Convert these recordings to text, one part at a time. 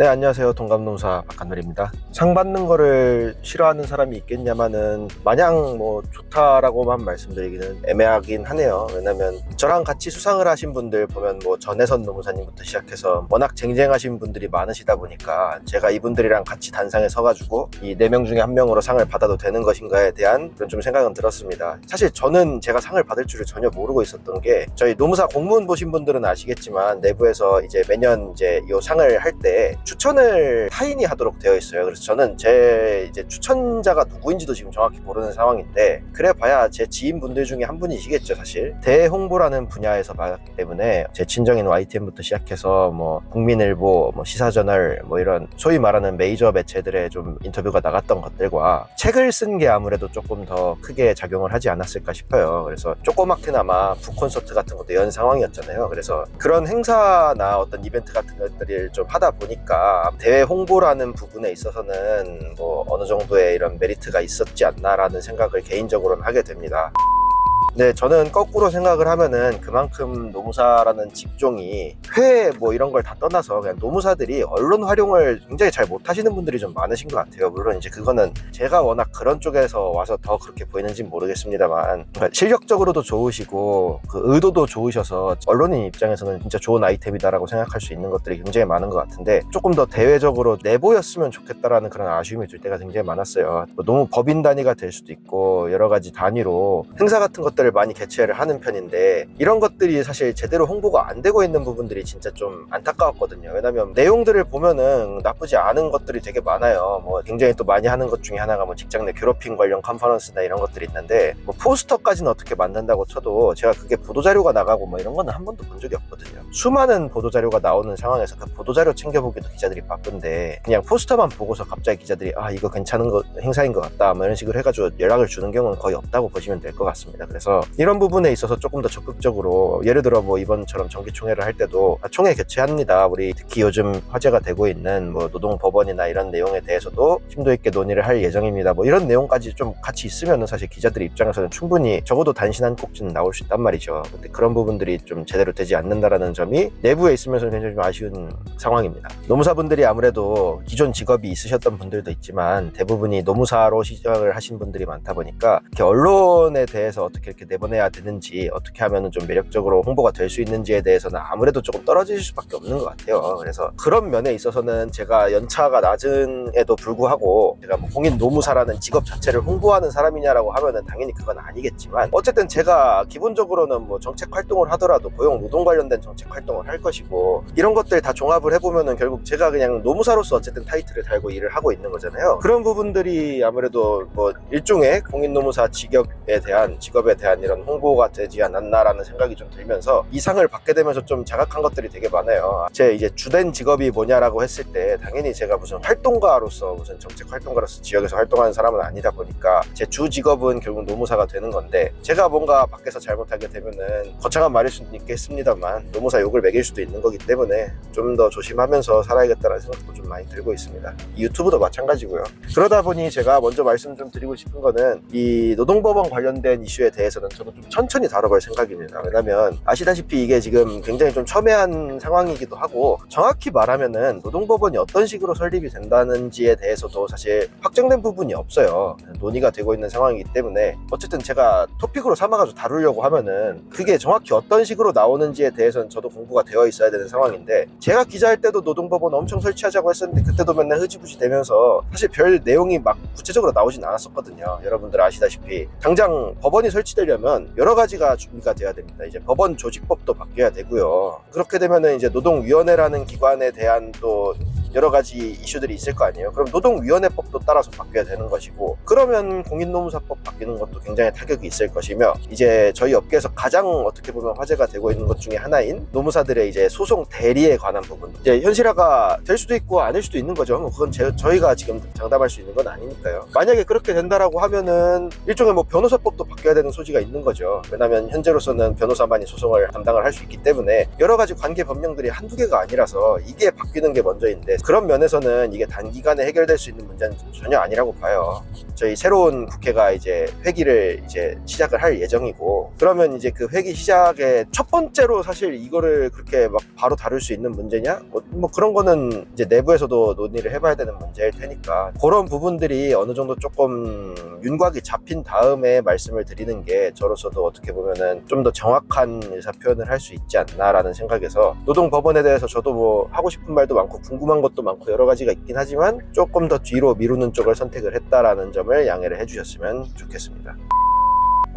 네, 안녕하세요. 동감농사 박한별입니다. 상 받는 거를 싫어하는 사람이 있겠냐마는 마냥 뭐 좋다라고만 말씀드리기는 애매하긴 하네요. 왜냐면 저랑 같이 수상을 하신 분들 보면 뭐 전혜선 노무사님부터 시작해서 워낙 쟁쟁하신 분들이 많으시다 보니까 제가 이분들이랑 같이 단상에 서가지고 이 네 명 중에 한 명으로 상을 받아도 되는 것인가에 대한 그런 좀 생각은 들었습니다. 사실 저는 제가 상을 받을 줄을 전혀 모르고 있었던 게 저희 노무사 공문 보신 분들은 아시겠지만 내부에서 이제 매년 이제 이 상을 할때 추천을 타인이 하도록 되어 있어요. 그래서 저는 제 이제 추천자가 누구인지도 지금 정확히 모르는 상황인데 그래 봐야 제 지인분들 중에 한 분이시겠죠, 사실. 대홍보라는 분야에서 받았기 때문에 제 친정인 YTN부터 시작해서 뭐 국민일보, 뭐 시사저널 뭐 이런 소위 말하는 메이저 매체들의 좀 인터뷰가 나갔던 것들과 책을 쓴 게 아무래도 조금 더 크게 작용을 하지 않았을까 싶어요. 그래서 조그맣게나마 북콘서트 같은 것도 연 상황이었잖아요. 그래서 그런 행사나 어떤 이벤트 같은 것들을 좀 하다 보니까 대회 홍보라는 부분에 있어서는 뭐 어느 정도의 이런 메리트가 있었지 않나라는 생각을 개인적으로는 하게 됩니다. 네, 저는 거꾸로 생각을 하면은 그만큼 노무사라는 직종이 회 뭐 이런 걸 다 떠나서 그냥 노무사들이 언론 활용을 굉장히 잘 못하시는 분들이 좀 많으신 것 같아요. 물론 이제 그거는 제가 워낙 그런 쪽에서 와서 더 그렇게 보이는지는 모르겠습니다만 실력적으로도 좋으시고 그 의도도 좋으셔서 언론인 입장에서는 진짜 좋은 아이템이다라고 생각할 수 있는 것들이 굉장히 많은 것 같은데 조금 더 대외적으로 내보였으면 좋겠다라는 그런 아쉬움이 들 때가 굉장히 많았어요. 뭐 너무 법인 단위가 될 수도 있고 여러 가지 단위로 행사 같은 것 들을 많이 개최를 하는 편인데 이런 것들이 사실 제대로 홍보가 안 되고 있는 부분들이 진짜 좀 안타까웠거든요. 왜냐면 내용들을 보면은 나쁘지 않은 것들이 되게 많아요. 뭐 굉장히 또 많이 하는 것 중에 하나가 뭐 직장 내 괴롭힘 관련 컨퍼런스나 이런 것들이 있는데 뭐 포스터까지는 어떻게 만든다고 쳐도 제가 그게 보도자료가 나가고 뭐 이런 거는 한 번도 본 적이 없거든요. 수많은 보도자료가 나오는 상황에서 그 보도자료 챙겨보기도 기자들이 바쁜데 그냥 포스터만 보고서 갑자기 기자들이 아 이거 괜찮은 거 행사인 것 같다 뭐 이런 식으로 해가지고 연락을 주는 경우는 거의 없다고 보시면 될 것 같습니다. 그래서 이런 부분에 있어서 조금 더 적극적으로 예를 들어 뭐 이번처럼 정기 총회를 할 때도 아, 총회 개최합니다. 우리 특히 요즘 화제가 되고 있는 뭐 노동 법원이나 이런 내용에 대해서도 심도 있게 논의를 할 예정입니다. 뭐 이런 내용까지 좀 같이 있으면은 사실 기자들 입장에서는 충분히 적어도 단신 한 꼭지는 나올 수 있단 말이죠. 근데 그런 부분들이 좀 제대로 되지 않는다라는 점이 내부에 있으면서 굉장히 좀 아쉬운 상황입니다. 노무사분들이 아무래도 기존 직업이 있으셨던 분들도 있지만 대부분이 노무사로 시작을 하신 분들이 많다 보니까 이렇게 언론에 대해서 어떻게 이렇게 내보내야 되는지 어떻게 하면 좀 매력적으로 홍보가 될 수 있는지에 대해서는 아무래도 조금 떨어질 수밖에 없는 것 같아요. 그래서 그런 면에 있어서는 제가 연차가 낮은에도 불구하고 제가 뭐 공인 노무사라는 직업 자체를 홍보하는 사람이냐라고 하면은 당연히 그건 아니겠지만 어쨌든 제가 기본적으로는 뭐 정책 활동을 하더라도 고용 노동 관련된 정책 활동을 할 것이고 이런 것들 다 종합을 해보면은 결국 제가 그냥 노무사로서 어쨌든 타이틀을 달고 일을 하고 있는 거잖아요. 그런 부분들이 아무래도 뭐 일종의 공인 노무사 직업에 대한 직업에 대한 이런 홍보가 되지 않았나라는 생각이 좀 들면서 이 상을 받게 되면서 좀 자각한 것들이 되게 많아요. 제 이제 주된 직업이 뭐냐라고 했을 때 당연히 제가 무슨 활동가로서 무슨 정책 활동가로서 지역에서 활동하는 사람은 아니다 보니까 제 주 직업은 결국 노무사가 되는 건데 제가 뭔가 밖에서 잘못하게 되면은 거창한 말일 수는 있겠습니다만 노무사 욕을 매길 수도 있는 거기 때문에 좀 더 조심하면서 살아야겠다는 생각도 좀 많이 들고 있습니다. 이 유튜브도 마찬가지고요. 그러다 보니 제가 먼저 말씀 좀 드리고 싶은 거는 이 노동법원 관련된 이슈에 대해서 는 저는 좀 천천히 다뤄볼 생각입니다. 왜냐면 아시다시피 이게 지금 굉장히 좀 첨예한 상황이기도 하고 정확히 말하면은 노동법원이 어떤 식으로 설립이 된다는지에 대해서도 사실 확정된 부분이 없어요. 논의가 되고 있는 상황이기 때문에 어쨌든 제가 토픽으로 삼아가지고 다루려고 하면은 그게 정확히 어떤 식으로 나오는지에 대해서는 저도 공부가 되어 있어야 되는 상황인데 제가 기자할 때도 노동법원 엄청 설치하자고 했었는데 그때도 맨날 흐지부지 되면서 사실 별 내용이 막 구체적으로 나오진 않았었거든요. 여러분들 아시다시피 당장 법원이 설치 되려면 여러 가지가 준비가 돼야 됩니다. 이제 법원 조직법도 바뀌어야 되고요. 그렇게 되면은 이제 노동위원회라는 기관에 대한 또 여러 가지 이슈들이 있을 거 아니에요. 그럼 노동위원회법도 따라서 바뀌어야 되는 것이고 그러면 공인노무사법 바뀌는 것도 굉장히 타격이 있을 것이며 이제 저희 업계에서 가장 어떻게 보면 화제가 되고 있는 것 중에 하나인 노무사들의 이제 소송 대리에 관한 부분 이제 현실화가 될 수도 있고 아닐 수도 있는 거죠. 뭐 그건 제, 저희가 지금 장담할 수 있는 건 아니니까요. 만약에 그렇게 된다라고 하면은 일종의 뭐 변호사법도 바뀌어야 되는 소지가 있는 거죠. 왜냐하면 현재로서는 변호사만이 소송을 담당을 할 수 있기 때문에 여러 가지 관계 법령들이 한두 개가 아니라서 이게 바뀌는 게 먼저인데 그런 면에서는 이게 단기간에 해결될 수 있는 문제는 전혀 아니라고 봐요. 저희 새로운 국회가 이제 회기를 이제 시작을 할 예정이고 그러면 이제 그 회기 시작에 첫 번째로 사실 이거를 그렇게 막 바로 다룰 수 있는 문제냐? 뭐, 뭐 그런 거는 이제 내부에서도 논의를 해봐야 되는 문제일 테니까 그런 부분들이 어느 정도 조금 윤곽이 잡힌 다음에 말씀을 드리는 게 저로서도 어떻게 보면은 좀 더 정확한 의사 표현을 할 수 있지 않나라는 생각에서 노동법원에 대해서 저도 뭐 하고 싶은 말도 많고 궁금한 것도 많고 여러 가지가 있긴 하지만 조금 더 뒤로 미루는 쪽을 선택을 했다라는 점을 양해를 해주셨으면 좋겠습니다.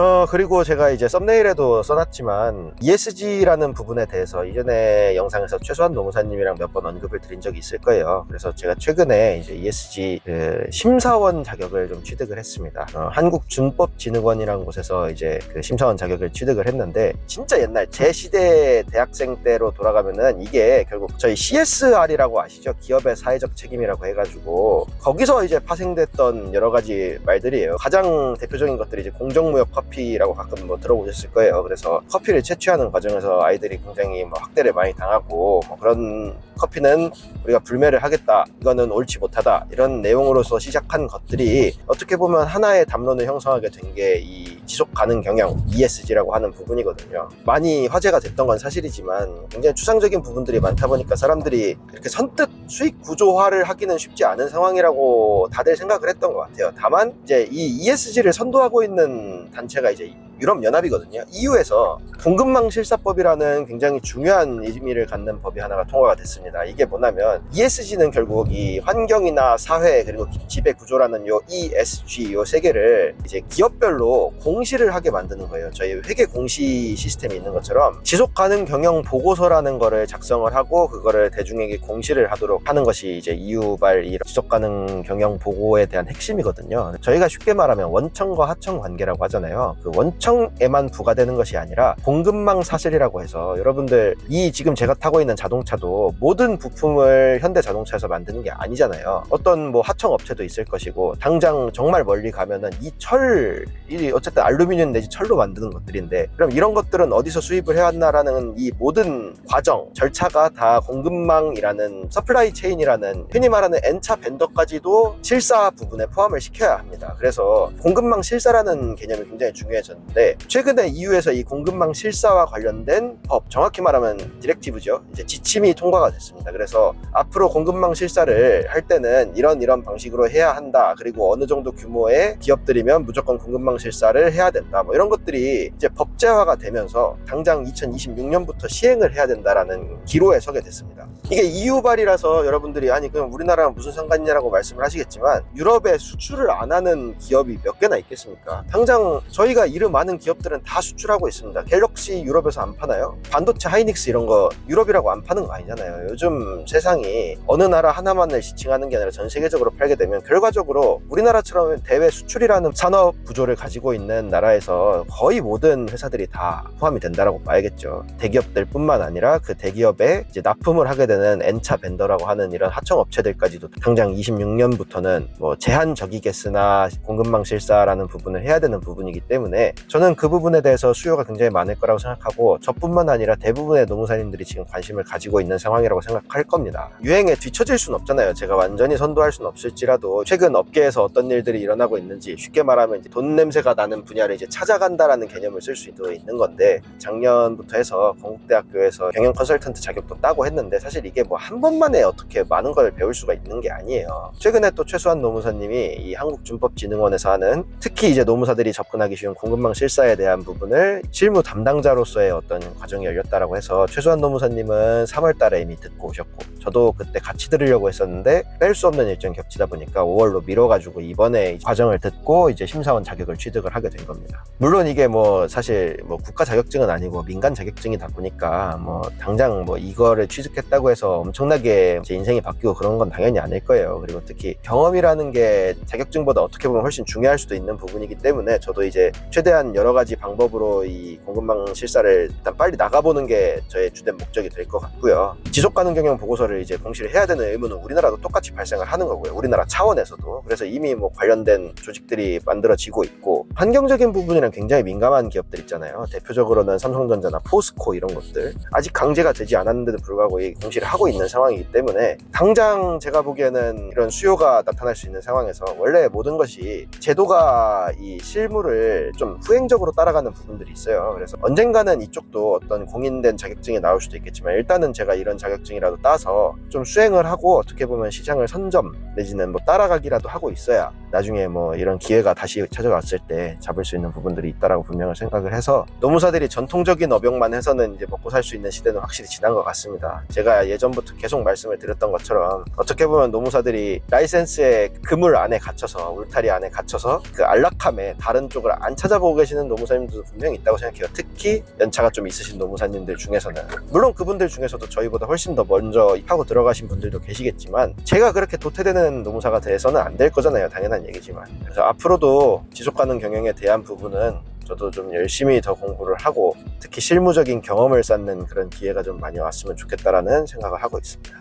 어, 그리고 제가 이제 썸네일에도 써놨지만 ESG라는 부분에 대해서 이전에 영상에서 최소한 노무사님이랑 몇 번 언급을 드린 적이 있을 거예요. 그래서 제가 최근에 이제 ESG 그 심사원 자격을 좀 취득을 했습니다. 어, 한국준법진흥원이라는 곳에서 이제 그 심사원 자격을 취득을 했는데 진짜 옛날 제 시대 대학생 때로 돌아가면은 이게 결국 저희 CSR이라고 아시죠? 기업의 사회적 책임이라고 해가지고 거기서 이제 파생됐던 여러 가지 말들이에요. 가장 대표적인 것들이 이제 공정무역 커피라고 가끔 뭐 들어보셨을 거예요. 그래서 커피를 채취하는 과정에서 아이들이 굉장히 뭐 학대를 많이 당하고 뭐 그런 커피는 우리가 불매를 하겠다. 이거는 옳지 못하다. 이런 내용으로서 시작한 것들이 어떻게 보면 하나의 담론을 형성하게 된 게 이 지속 가능 경영 ESG라고 하는 부분이거든요. 많이 화제가 됐던 건 사실이지만 굉장히 추상적인 부분들이 많다 보니까 사람들이 이렇게 선뜻 수익 구조화를 하기는 쉽지 않은 상황이라고 다들 생각을 했던 것 같아요. 다만 이제 이 ESG를 선도하고 있는 단체 가 이제 유럽 연합이거든요. EU에서 공급망 실사법이라는 굉장히 중요한 의미를 갖는 법이 하나가 통과가 됐습니다. 이게 뭐냐면 ESG는 결국 이 환경이나 사회 그리고 지배 구조라는 요 ESG 요 세 개를 이제 기업별로 공시를 하게 만드는 거예요. 저희 회계 공시 시스템이 있는 것처럼 지속 가능 경영 보고서라는 거를 작성을 하고 그거를 대중에게 공시를 하도록 하는 것이 이제 EU발 이 지속 가능 경영 보고에 대한 핵심이거든요. 저희가 쉽게 말하면 원청과 하청 관계라고 하잖아요. 그 원청 에만 부과되는 것이 아니라 공급망 사슬이라고 해서 여러분들 이 지금 제가 타고 있는 자동차도 모든 부품을 현대 자동차에서 만드는 게 아니잖아요. 어떤 뭐 하청 업체도 있을 것이고 당장 정말 멀리 가면은 이 철, 이 어쨌든 알루미늄 내지 철로 만드는 것들인데 그럼 이런 것들은 어디서 수입을 해왔나라는 이 모든 과정, 절차가 다 공급망이라는 서플라이 체인이라는 흔히 말하는 N차 벤더까지도 실사 부분에 포함을 시켜야 합니다. 그래서 공급망 실사라는 개념이 굉장히 중요해졌는데 최근에 EU에서 이 공급망 실사와 관련된 법, 정확히 말하면 디렉티브죠. 이제 지침이 통과가 됐습니다. 그래서 앞으로 공급망 실사를 할 때는 이런 이런 방식으로 해야 한다. 그리고 어느 정도 규모의 기업들이면 무조건 공급망 실사를 해야 된다. 뭐 이런 것들이 이제 법제화가 되면서 당장 2026년부터 시행을 해야 된다라는 기로에 서게 됐습니다. 이게 EU발이라서 여러분들이 아니 그럼 우리나라랑 무슨 상관이냐라고 말씀을 하시겠지만 유럽에 수출을 안 하는 기업이 몇 개나 있겠습니까? 당장 저희가 이름 많은 기업들은 다 수출하고 있습니다. 갤럭시 유럽에서 안 파나요? 반도체 하이닉스 이런 거 유럽이라고 안 파는 거 아니잖아요. 요즘 세상이 어느 나라 하나만을 지칭하는 게 아니라 전 세계적으로 팔게 되면 결과적으로 우리나라처럼 대외 수출이라는 산업 구조를 가지고 있는 나라에서 거의 모든 회사들이 다 포함이 된다라고 봐야겠죠. 대기업들 뿐만 아니라 그 대기업에 이제 납품을 하게 되는 N차 벤더라고 하는 이런 하청 업체들까지도 당장 26년부터는 뭐 제한적이겠으나 공급망 실사라는 부분을 해야 되는 부분이기 때문에 저는 그 부분에 대해서 수요가 굉장히 많을 거라고 생각하고 저뿐만 아니라 대부분의 노무사님들이 지금 관심을 가지고 있는 상황이라고 생각할 겁니다. 유행에 뒤처질 수는 없잖아요. 제가 완전히 선도할 수는 없을지라도 최근 업계에서 어떤 일들이 일어나고 있는지 쉽게 말하면 돈 냄새가 나는 분야를 이제 찾아간다라는 개념을 쓸수 있는 건데 작년부터 해서 건국대학교에서 경영 컨설턴트 자격도 따고 했는데 사실 이게 뭐 한 번만에 어떻게 많은 걸 배울 수가 있는 게 아니에요. 최근에 또 최수환 노무사님이 이 한국준법진흥원에서 하는 특히 이제 노무사들이 접근하기 쉬운 공급망 실 사에 대한 부분을 실무 담당자로서의 어떤 과정이 열렸다라고 해서 최수환 노무사님은 3월 달에 이미 듣고 오셨고 저도 그때 같이 들으려고 했었는데 뺄 수 없는 일정 겹치다 보니까 5월로 미뤄가지고 이번에 과정을 듣고 이제 심사원 자격을 취득을 하게 된 겁니다. 물론 이게 뭐 사실 뭐 국가 자격증은 아니고 민간 자격증이다 보니까 뭐 당장 뭐 이거를 취득했다고 해서 엄청나게 제 인생이 바뀌고 그런 건 당연히 아닐 거예요. 그리고 특히 경험이라는 게 자격증보다 어떻게 보면 훨씬 중요할 수도 있는 부분이기 때문에 저도 이제 최대한 여러 가지 방법으로 이 공급망 실사를 일단 빨리 나가보는 게 저의 주된 목적이 될 것 같고요. 지속 가능 경영 보고서를 이제 공시를 해야 되는 의무는 우리나라도 똑같이 발생을 하는 거고요. 우리나라 차원에서도. 그래서 이미 뭐 관련된 조직들이 만들어지고 있고 환경적인 부분이랑 굉장히 민감한 기업들 있잖아요. 대표적으로는 삼성전자나 포스코 이런 것들 아직 강제가 되지 않았는데도 불구하고 이 공시를 하고 있는 상황이기 때문에 당장 제가 보기에는 이런 수요가 나타날 수 있는 상황에서 원래 모든 것이 제도가 이 실무를 좀후 행적으로 따라가는 부분들이 있어요. 그래서 언젠가는 이쪽도 어떤 공인된 자격증이 나올 수도 있겠지만 일단은 제가 이런 자격증이라도 따서 좀 수행을 하고 어떻게 보면 시장을 선점 내지는 뭐 따라가기라도 하고 있어야 나중에 뭐 이런 기회가 다시 찾아왔을 때 잡을 수 있는 부분들이 있다라고 분명히 생각을 해서 노무사들이 전통적인 업용만 해서는 이제 먹고 살 수 있는 시대는 확실히 지난 것 같습니다. 제가 예전부터 계속 말씀을 드렸던 것처럼 어떻게 보면 노무사들이 라이센스의 그물 안에 갇혀서 울타리 안에 갇혀서 그 안락함에 다른 쪽을 안 찾아보고 계 시는 노무사님들도 분명히 있다고 생각해요. 특히 연차가 좀 있으신 노무사님들 중에서는 물론 그분들 중에서도 저희보다 훨씬 더 먼저 하고 들어가신 분들도 계시겠지만 제가 그렇게 도태되는 노무사가 돼서는 안 될 거잖아요. 당연한 얘기지만 그래서 앞으로도 지속 가능 경영에 대한 부분은 저도 좀 열심히 더 공부를 하고 특히 실무적인 경험을 쌓는 그런 기회가 좀 많이 왔으면 좋겠다라는 생각을 하고 있습니다.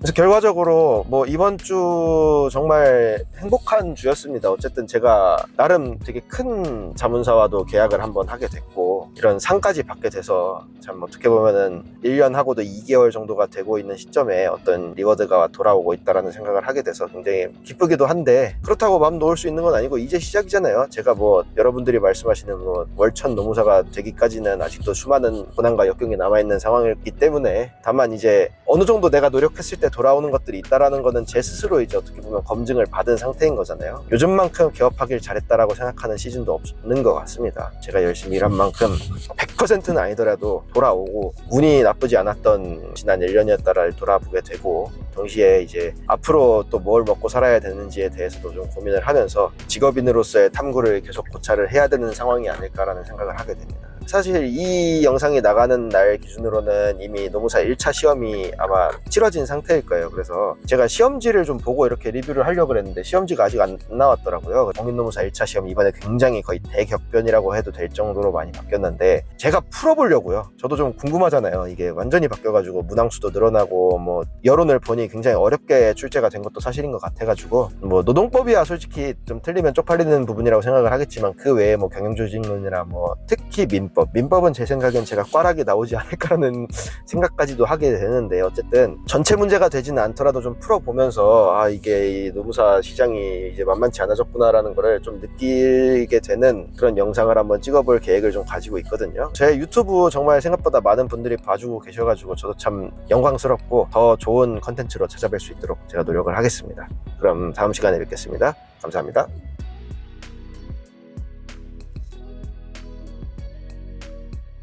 그래서 결과적으로 뭐 이번 주 정말 행복한 주였습니다. 어쨌든 제가 나름 되게 큰 자문사와도 계약을 한번 하게 됐고 이런 상까지 받게 돼서 참 어떻게 보면은 1년 하고도 2개월 정도가 되고 있는 시점에 어떤 리워드가 돌아오고 있다라는 생각을 하게 돼서 굉장히 기쁘기도 한데 그렇다고 마음 놓을 수 있는 건 아니고 이제 시작이잖아요. 제가 뭐 여러분들이 말씀하시는 뭐 월천 노무사가 되기까지는 아직도 수많은 고난과 역경이 남아있는 상황이기 때문에 다만 이제 어느 정도 내가 노력했을 때 돌아오는 것들이 있다라는 거는 제 스스로 이제 어떻게 보면 검증을 받은 상태인 거잖아요. 요즘만큼 개업하길 잘했다라고 생각하는 시즌도 없는 것 같습니다. 제가 열심히 일한 만큼 100%는 아니더라도 돌아오고 운이 나쁘지 않았던 지난 1년이었다를 돌아보게 되고 동시에 이제 앞으로 또 뭘 먹고 살아야 되는지에 대해서도 좀 고민을 하면서 직업인으로서의 탐구를 계속 고찰을 해야 되는 상황이 아닐까라는 생각을 하게 됩니다. 사실 이 영상이 나가는 날 기준으로는 이미 노무사 1차 시험이 아마 치러진 상태일 거예요. 그래서 제가 시험지를 좀 보고 이렇게 리뷰를 하려고 그랬는데 시험지가 아직 안 나왔더라고요. 공인노무사 1차 시험 이번에 굉장히 거의 대격변이라고 해도 될 정도로 많이 바뀌었는데 제가 풀어보려고요. 저도 좀 궁금하잖아요. 이게 완전히 바뀌어가지고 문항수도 늘어나고 뭐 여론을 보니 굉장히 어렵게 출제가 된 것도 사실인 것 같아가지고 뭐 노동법이야 솔직히 좀 틀리면 쪽팔리는 부분이라고 생각을 하겠지만 그 외에 뭐 경영조직론이나 뭐 특히 민법 민법은 제 생각엔 제가 꽈락이 나오지 않을까라는 생각까지도 하게 되는데 어쨌든 전체 문제가 되지는 않더라도 좀 풀어보면서 아 이게 이 노무사 시장이 이제 만만치 않아졌구나라는 거를 좀 느끼게 되는 그런 영상을 한번 찍어볼 계획을 좀 가지고 있거든요. 제 유튜브 정말 생각보다 많은 분들이 봐주고 계셔가지고 저도 참 영광스럽고 더 좋은 컨텐츠로 찾아뵐 수 있도록 제가 노력을 하겠습니다. 그럼 다음 시간에 뵙겠습니다. 감사합니다